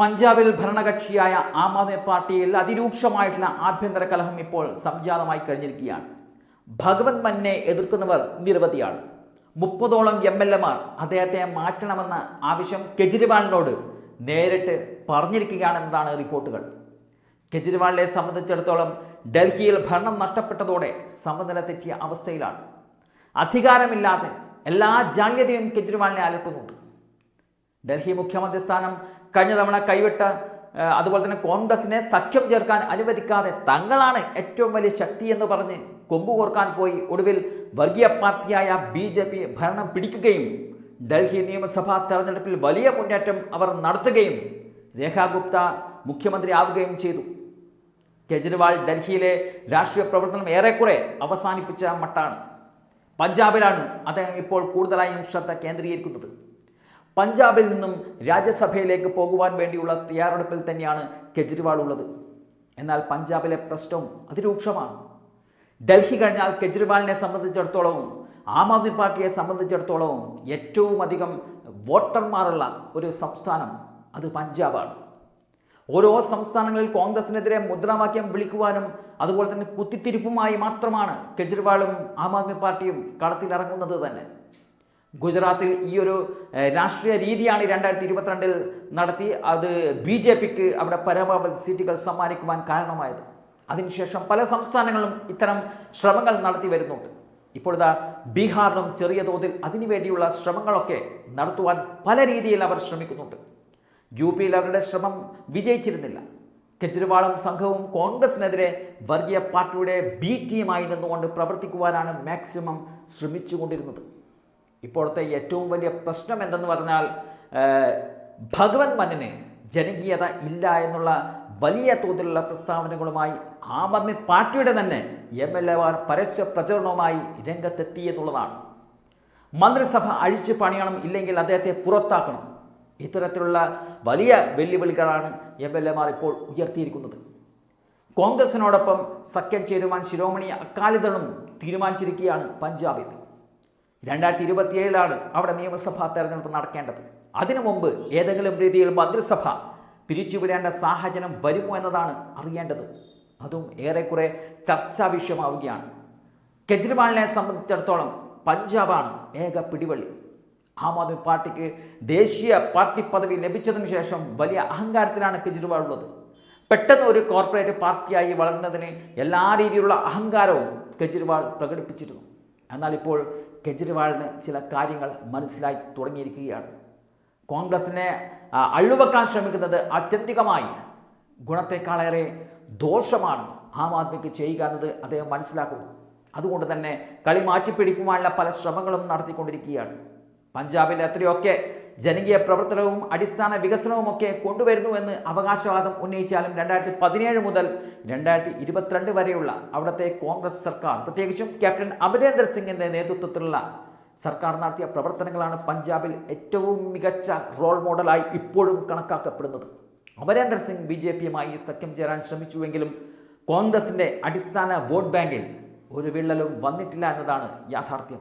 പഞ്ചാബിൽ ഭരണകക്ഷിയായ ആം ആദ്മി പാർട്ടിയിൽ അതിരൂക്ഷമായിട്ടുള്ള ആഭ്യന്തര കലഹം ഇപ്പോൾ സംജാതമായി കഴിഞ്ഞിരിക്കുകയാണ്. ഭഗവത് മന്നെ എതിർക്കുന്നവർ നിരവധിയാണ്. മുപ്പതോളം എം എൽ എമാർ അദ്ദേഹത്തെ മാറ്റണമെന്ന ആവശ്യം കെജ്രിവാളിനോട് നേരിട്ട് പറഞ്ഞിരിക്കുകയാണെന്നതാണ് റിപ്പോർട്ടുകൾ. കെജ്രിവാളിനെ സംബന്ധിച്ചിടത്തോളം ഡൽഹിയിൽ ഭരണം നഷ്ടപ്പെട്ടതോടെ സമനില തെറ്റിയ അവസ്ഥയിലാണ്. അധികാരമില്ലാതെ എല്ലാ ജാള്യതയും കെജ്രിവാളിനെ അലട്ടുന്നുണ്ട്. ഡൽഹി മുഖ്യമന്ത്രി സ്ഥാനം കഴിഞ്ഞ തവണ കൈവിട്ട അതുപോലെ തന്നെ കോൺഗ്രസിനെ സഖ്യം ചേർക്കാൻ അനുവദിക്കാതെ തങ്ങളാണ് ഏറ്റവും വലിയ ശക്തി എന്ന് പറഞ്ഞ് കൊമ്പുകോർക്കാൻ പോയി. ഒടുവിൽ വർഗീയ പാർട്ടിയായ ബി ജെ പി ഭരണം പിടിക്കുകയും ഡൽഹി നിയമസഭാ തെരഞ്ഞെടുപ്പിൽ വലിയ മുന്നേറ്റം അവർ നടത്തുകയും രേഖാ ഗുപ്ത മുഖ്യമന്ത്രി ആവുകയും ചെയ്തു. കെജ്രിവാൾ ഡൽഹിയിലെ രാഷ്ട്രീയ പ്രവർത്തനം ഏറെക്കുറെ അവസാനിപ്പിച്ച മട്ടാണ്. പഞ്ചാബിലാണ് അദ്ദേഹം ഇപ്പോൾ കൂടുതലായും ശ്രദ്ധ കേന്ദ്രീകരിക്കുന്നത്. പഞ്ചാബിൽ നിന്നും രാജ്യസഭയിലേക്ക് പോകുവാൻ വേണ്ടിയുള്ള തയ്യാറെടുപ്പിൽ തന്നെയാണ് കെജ്രിവാൾ ഉള്ളത്. എന്നാൽ പഞ്ചാബിലെ പ്രശ്നവും അതിരൂക്ഷമാണ്. ഡൽഹി കഴിഞ്ഞാൽ കെജ്രിവാളിനെ സംബന്ധിച്ചിടത്തോളവും ആം ആദ്മി പാർട്ടിയെ സംബന്ധിച്ചിടത്തോളവും ഏറ്റവും അധികം വോട്ടർമാരുള്ള ഒരു സംസ്ഥാനം അത് പഞ്ചാബാണ്. ഓരോ സംസ്ഥാനങ്ങളിൽ കോൺഗ്രസിനെതിരെ മുദ്രാവാക്യം വിളിക്കുവാനും അതുപോലെ തന്നെ കുത്തിത്തിരിപ്പുമായി മാത്രമാണ് കെജ്രിവാളും ആം ആദ്മി പാർട്ടിയും കളത്തിലിറങ്ങുന്നത് തന്നെ. ഗുജറാത്തിൽ ഈ ഒരു രാഷ്ട്രീയ രീതിയാണ് രണ്ടായിരത്തി ഇരുപത്തിരണ്ടിൽ നടത്തി. അത് ബി ജെ പിക്ക് അവിടെ പരമാവധി സീറ്റുകൾ സമ്മാനിക്കുവാൻ കാരണമായത്. അതിനുശേഷം പല സംസ്ഥാനങ്ങളും ഇത്തരം ശ്രമങ്ങൾ നടത്തി വരുന്നുണ്ട്. ഇപ്പോൾ ഇതാ ബീഹാറിലും ചെറിയ തോതിൽ അതിനുവേണ്ടിയുള്ള ശ്രമങ്ങളൊക്കെ നടത്തുവാൻ പല രീതിയിൽ അവർ ശ്രമിക്കുന്നുണ്ട്. യു പിയിൽ അവരുടെ ശ്രമം വിജയിച്ചിരുന്നില്ല. കെജ്രിവാളും സംഘവും കോൺഗ്രസിനെതിരെ വർഗീയ പാർട്ടിയുടെ ബി ടീമായി നിന്നുകൊണ്ട് പ്രവർത്തിക്കുവാനാണ് മാക്സിമം ശ്രമിച്ചുകൊണ്ടിരുന്നത്. ഇപ്പോഴത്തെ ഏറ്റവും വലിയ പ്രശ്നം എന്തെന്ന് പറഞ്ഞാൽ ഭഗവത് മന്നിന് ജനകീയത ഇല്ല എന്നുള്ള വലിയ തോതിലുള്ള പ്രസ്താവനകളുമായി ആം ആദ്മി പാർട്ടിയുടെ തന്നെ എം എൽ എമാർ പരസ്യ പ്രചരണവുമായി രംഗത്തെത്തി എന്നുള്ളതാണ്. മന്ത്രിസഭ അഴിച്ചു പണിയണം ഇല്ലെങ്കിൽ അദ്ദേഹത്തെ പുറത്താക്കണം. ഇത്തരത്തിലുള്ള വലിയ വെല്ലുവിളികളാണ് എം എൽ എമാർ ഇപ്പോൾ ഉയർത്തിയിരിക്കുന്നത്. കോൺഗ്രസിനോടൊപ്പം സഖ്യം ചേരുവാൻ ശിരോമണി അക്കാലിദളും തീരുമാനിച്ചിരിക്കുകയാണ് പഞ്ചാബിൽ. രണ്ടായിരത്തി ഇരുപത്തിയേഴിലാണ് അവിടെ നിയമസഭാ തെരഞ്ഞെടുപ്പ് നടക്കേണ്ടത്. അതിനു മുമ്പ് ഏതെങ്കിലും രീതിയിൽ മന്ത്രിസഭ പിരിച്ചുവിടേണ്ട സാഹചര്യം വരുമോ എന്നതാണ് അറിയേണ്ടത്. അതും ഏറെക്കുറെ ചർച്ചാ വിഷയമാവുകയാണ്. കെജ്രിവാളിനെ സംബന്ധിച്ചിടത്തോളം പഞ്ചാബാണ് ഏക പിടിവള്ളി. ആം ആദ്മി പാർട്ടിക്ക് ദേശീയ പാർട്ടി പദവി ലഭിച്ചതിനു ശേഷം വലിയ അഹങ്കാരത്തിലാണ് കെജ്രിവാൾ ഉള്ളത്. പെട്ടെന്ന് ഒരു കോർപ്പറേറ്റ് പാർട്ടിയായി വളർന്നതിന് എല്ലാ രീതിയിലുള്ള അഹങ്കാരവും കെജ്രിവാൾ പ്രകടിപ്പിച്ചിരുന്നു. എന്നാൽ ഇപ്പോൾ കെജ്രിവാളിന് ചില കാര്യങ്ങൾ മനസ്സിലായി തുടങ്ങിയിരിക്കുകയാണ്. കോൺഗ്രസിനെ അള്ളുവെക്കാൻ ശ്രമിക്കുന്നത് ആത്യന്തികമായി ഗുണത്തെക്കാളേറെ ദോഷമാണ് ആം ആദ്മിക്ക് ചെയ്യുക എന്നത് അദ്ദേഹം മനസ്സിലാക്കുന്നു അതുകൊണ്ട് തന്നെ കളി മാറ്റിപ്പിടിക്കുവാനുള്ള പല ശ്രമങ്ങളും നടത്തിക്കൊണ്ടിരിക്കുകയാണ്. പഞ്ചാബിൽ എത്രയൊക്കെ ജനകീയ പ്രവർത്തനവും അടിസ്ഥാന വികസനവും ഒക്കെ കൊണ്ടുവരുന്നുവെന്ന് അവകാശവാദം ഉന്നയിച്ചാലും രണ്ടായിരത്തി പതിനേഴ് മുതൽ രണ്ടായിരത്തി ഇരുപത്തിരണ്ട് വരെയുള്ള അവിടുത്തെ കോൺഗ്രസ് സർക്കാർ പ്രത്യേകിച്ചും ക്യാപ്റ്റൻ അമരേന്ദർ സിംഗിന്റെ നേതൃത്വത്തിലുള്ള സർക്കാർ നടത്തിയ പ്രവർത്തനങ്ങളാണ് പഞ്ചാബിൽ ഏറ്റവും മികച്ച റോൾ മോഡലായി ഇപ്പോഴും കണക്കാക്കപ്പെടുന്നത്. അമരേന്ദർ സിംഗ് ബി ജെ പിയുമായി സഖ്യം ചേരാൻ ശ്രമിച്ചുവെങ്കിലും കോൺഗ്രസിന്റെ അടിസ്ഥാന വോട്ട് ബാങ്കിൽ ഒരു വിള്ളലും വന്നിട്ടില്ല എന്നതാണ് യാഥാർത്ഥ്യം.